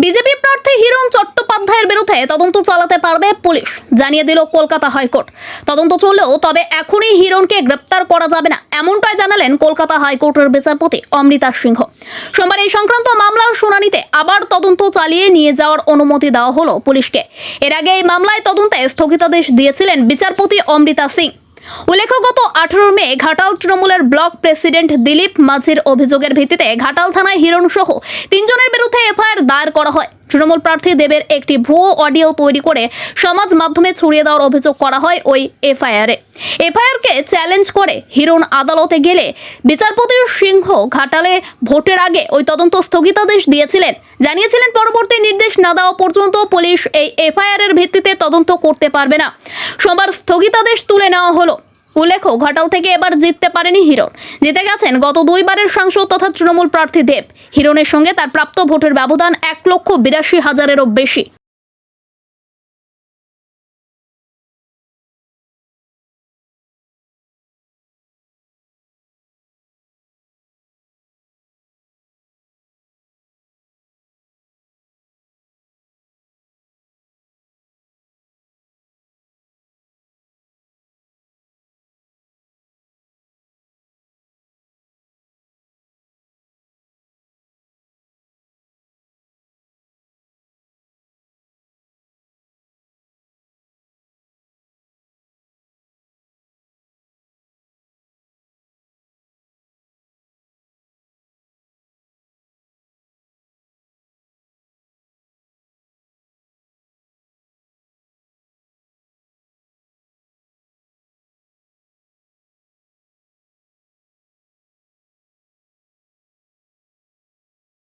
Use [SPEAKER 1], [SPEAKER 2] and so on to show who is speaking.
[SPEAKER 1] BJP প্রার্থী হিরণ চট্টোপাধ্যায়ের বিরুদ্ধে তদন্ত চালাতে পারবে পুলিশ। জানিয়ে দিল কলকাতা হাইকোর্ট। তদন্ত চললেও তবে এখনই হিরণকে গ্রেপ্তার করা যাবে না, এমনটাই জানালেন কলকাতা হাইকোর্টের বিচারপতি অমৃতা সিংহ। সোমবার এই সংক্রান্ত মামলার শুনানিতে আবার তদন্ত চালিয়ে নিয়ে যাওয়ার অনুমতি দেওয়া হলো পুলিশকে। এর আগে এই মামলায় তদন্তে স্থগিতাদেশ দিয়েছিলেন বিচারপতি অমৃতা সিং। উল্লেখ্য গত আঠারো মে ঘাটাল তৃণমূলের ব্লক প্রেসিডেন্ট দিলীপ মাঝির অভিযোগের ভিত্তিতে ঘাটাল থানায় হিরণ সহ তিনজনের বিরুদ্ধে এফআইআর দায়ের করা হয়। তৃণমূল প্রার্থী দেবের একটি ভুয়ো অডিও তৈরি করে সমাজ মাধ্যমে ছড়িয়ে দেওয়ার অভিযোগ করা হয় ওই এফআইআরে। এফআইআরকে চ্যালেঞ্জ করে হিরণ আদালতে গেলে বিচারপতি সিংহ ঘাটালে ভোটের আগে ওই তদন্ত স্থগিতাদেশ দিয়েছিলেন। জানিয়েছিলেন, পরবর্তী নির্দেশ না দেওয়া পর্যন্ত পুলিশ এই এফআইআর এর ভিত্তিতে তদন্ত করতে পারবে না। সোমবার স্থগিতাদেশ তুলে নেওয়া হলো। উল্লেখ্য ঘাটাল থেকে এবার জিততে পারেনি হিরণ। জিতে গেছেন গত দুইবারের সাংসদ তথা তৃণমূল প্রার্থী দেব। হিরণের সঙ্গে তার প্রাপ্ত ভোটের ব্যবধান এক লক্ষ বিরাশি হাজারেরও বেশি।